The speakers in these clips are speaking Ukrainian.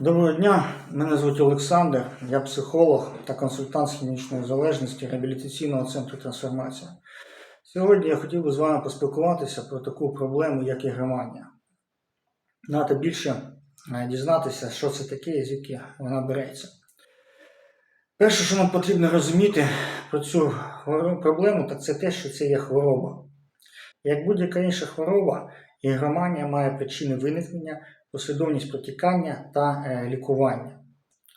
Доброго дня, мене звуть Олександр, я психолог та консультант з хімічної залежності реабілітаційного центру трансформація. Сьогодні я хотів би з вами поспілкуватися про таку проблему, як ігроманія. Нато більше е, дізнатися, що це таке і звідки вона береться. Перше, що нам потрібно розуміти про цю проблему, так це те, що це є хвороба. Як будь-яка інша хвороба, ігроманія має причини виникнення послідовність протікання та е, лікування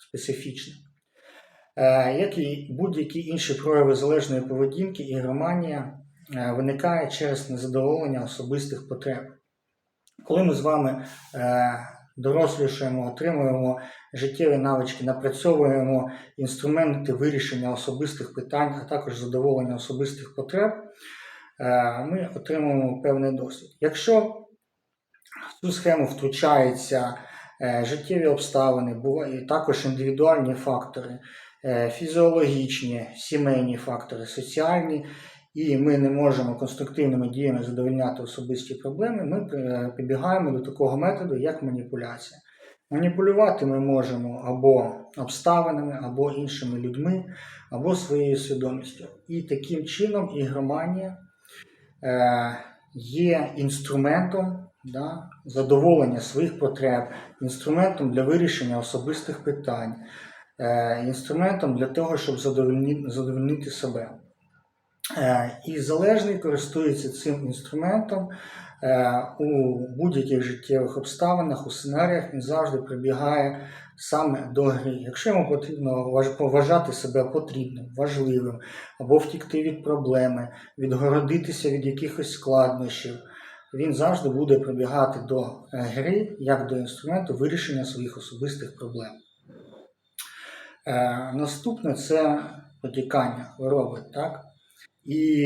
специфічне. Е, як і будь-які інші прояви залежної поведінки, ігроманія е, виникає через незадоволення особистих потреб. Коли ми з вами дорослішаємо, отримуємо життєві навички, напрацьовуємо інструменти вирішення особистих питань, а також задоволення особистих потреб, ми отримуємо певний досвід. Якщо в цю схему втручаються е, життєві обставини, бувають також індивідуальні фактори, е, фізіологічні, сімейні фактори, соціальні, і ми не можемо конструктивними діями задовольняти особисті проблеми, ми е, прибігаємо до такого методу, як маніпуляція. Маніпулювати ми можемо або обставинами, або іншими людьми, або своєю свідомістю. І таким чином ігроманія е, є інструментом да, задоволення своїх потреб, інструментом для вирішення особистих питань, е, інструментом для того, щоб задовольнити, себе. Е, і залежний користується цим інструментом е, у будь-яких життєвих обставинах, у сценаріях він завжди прибігає саме до гри. Якщо йому потрібно поважати себе потрібним, важливим, або втікти від проблеми, відгородитися від якихось складнощів, він завжди буде прибігати до е, гри як до інструменту вирішення своїх особистих проблем. Е, Наступне це потікання хвороби. Так? І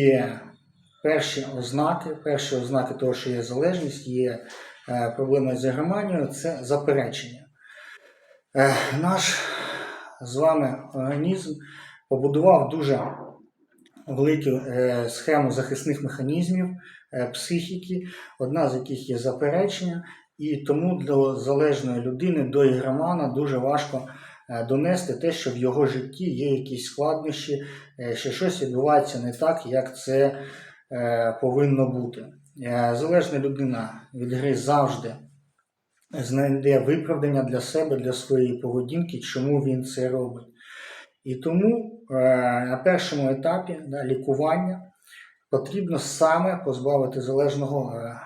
перші ознаки, перші ознаки того, що є залежність, є е, проблема з ігроманією, це заперечення. Е, Наш з вами організм побудував дуже велику е, схему захисних механізмів психіки, одна з яких є заперечення, і тому для залежної людини до ігромана дуже важко донести те, що в його житті є якісь складнощі, що щось відбувається не так, як це повинно бути. Е, Залежна людина від гри завжди знайде виправдання для себе, для своєї поведінки, чому він це робить. І тому е, на першому етапі лікування потрібно саме позбавити залежного е,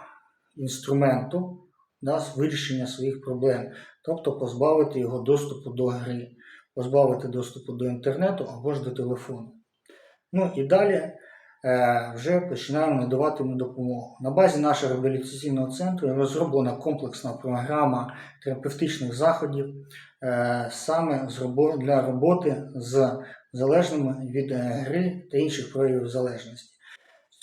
інструменту да, вирішення своїх проблем, тобто позбавити його доступу до гри, позбавити доступу до інтернету або ж до телефону. Ну і далі е, вже починаємо надавати йому допомогу. На базі нашого реабілітаційного центру розроблена комплексна програма терапевтичних заходів е, саме для роботи з залежними від е, гри та інших проявів залежності.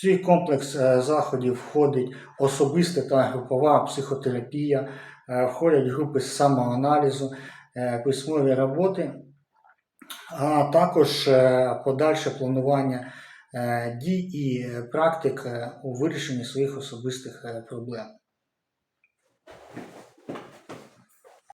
Цей комплекс е, заходів входить особиста та групова психотерапія, е, входять групи самоаналізу, е, письмові роботи, а також е, подальше планування е, дій і е, практик е, у вирішенні своїх особистих е, проблем.